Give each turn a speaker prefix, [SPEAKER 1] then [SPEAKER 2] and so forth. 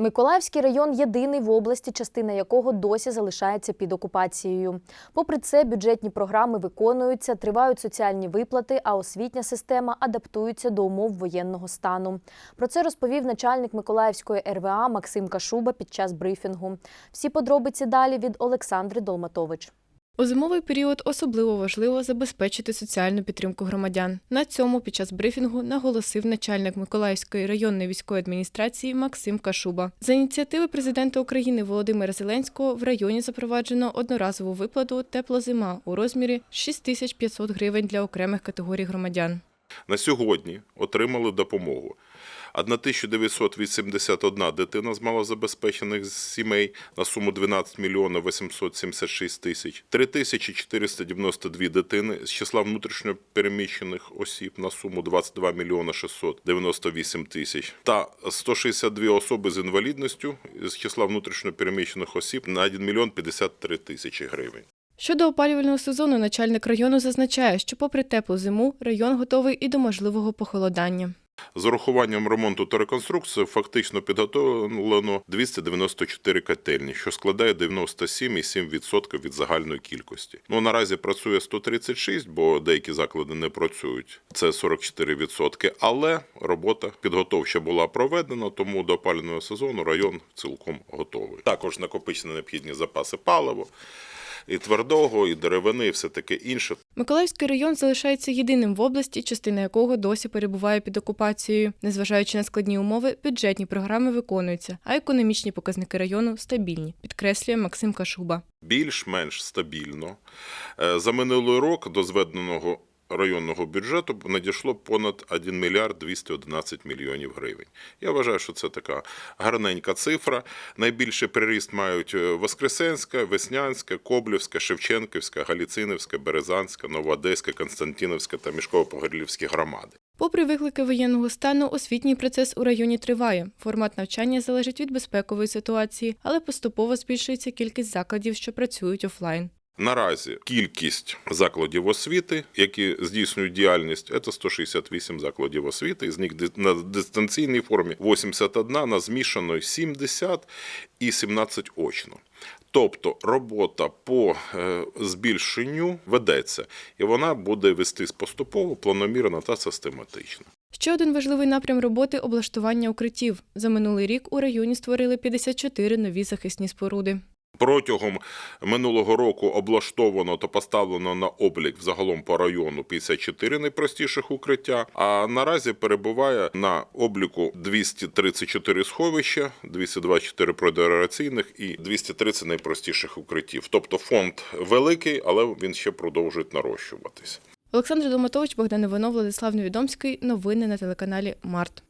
[SPEAKER 1] Миколаївський район єдиний в області, частина якого досі залишається під окупацією. Попри це, бюджетні програми виконуються, тривають соціальні виплати, а освітня система адаптується до умов воєнного стану. Про це розповів начальник Миколаївської РВА Максим Кашуба під час брифінгу. Всі подробиці далі від Олександри Долматович.
[SPEAKER 2] У зимовий період особливо важливо забезпечити соціальну підтримку громадян. На цьому під час брифінгу наголосив начальник Миколаївської районної військової адміністрації Максим Кашуба. За ініціативи президента України Володимира Зеленського в районі запроваджено одноразову виплату теплозима у розмірі 6500 гривень для окремих категорій громадян.
[SPEAKER 3] На сьогодні отримали допомогу. 1981 дитина з малозабезпечених сімей на суму 12 мільйонів 876 тисяч, 3492 дитини з числа внутрішньо переміщених осіб на суму 22 мільйона 698 тисяч та 162 особи з інвалідністю з числа внутрішньо переміщених осіб на 1 мільйон 53 тисячі гривень.
[SPEAKER 2] Щодо опалювального сезону, начальник району зазначає, що, попри теплу зиму, район готовий і до можливого похолодання.
[SPEAKER 3] З урахуванням ремонту та реконструкції фактично підготовлено 294 котельні, що складає 97,7% від загальної кількості. Ну наразі працює 136, бо деякі заклади не працюють. Це 44%. Але робота підготовча була проведена, тому до опалювального сезону район цілком готовий. Також накопичені необхідні запаси палива. І твердого, і деревини, і все таке інше.
[SPEAKER 2] Миколаївський район залишається єдиним в області, частина якого досі перебуває під окупацією. Незважаючи на складні умови, бюджетні програми виконуються, а економічні показники району стабільні, підкреслює Максим Кашуба.
[SPEAKER 3] більш-менш стабільно. Е, За минулий рік до зведеного районного бюджету надійшло понад 1 мільярд 211 мільйонів гривень. Я вважаю, що це така гарненька цифра. Найбільший приріст мають е, Воскресенська, Веснянська, Коблівська, Шевченківська, Галіцинівська, Березанська, Новоодеська, Константинівська та Мішково-Погорілівські громади.
[SPEAKER 2] Попри виклики воєнного стану, освітній процес у районі триває. Формат навчання залежить від безпекової ситуації, але поступово збільшується кількість закладів, що працюють офлайн.
[SPEAKER 3] Наразі кількість закладів освіти, які здійснюють діяльність, це 168 закладів освіти. З них на дистанційній формі 81, на змішаної 70 і 17 очно. Тобто робота по е, збільшенню ведеться, і вона буде вестись поступово, планомірно та систематично.
[SPEAKER 2] Ще один важливий напрям роботи облаштування укриттів. За минулий рік у районі створили 54 нові захисні споруди.
[SPEAKER 3] Протягом минулого року облаштовано та поставлено на облік взагалом по району 54 найпростіших укриття. А наразі перебуває на обліку 234 сховища, 224 протираційних і 230 найпростіших укриттів. Тобто фонд великий, але він ще продовжує нарощуватись.
[SPEAKER 2] Олександр Доматович, Богдан Іванов, Владислав Невідомський. Новини на телеканалі Март.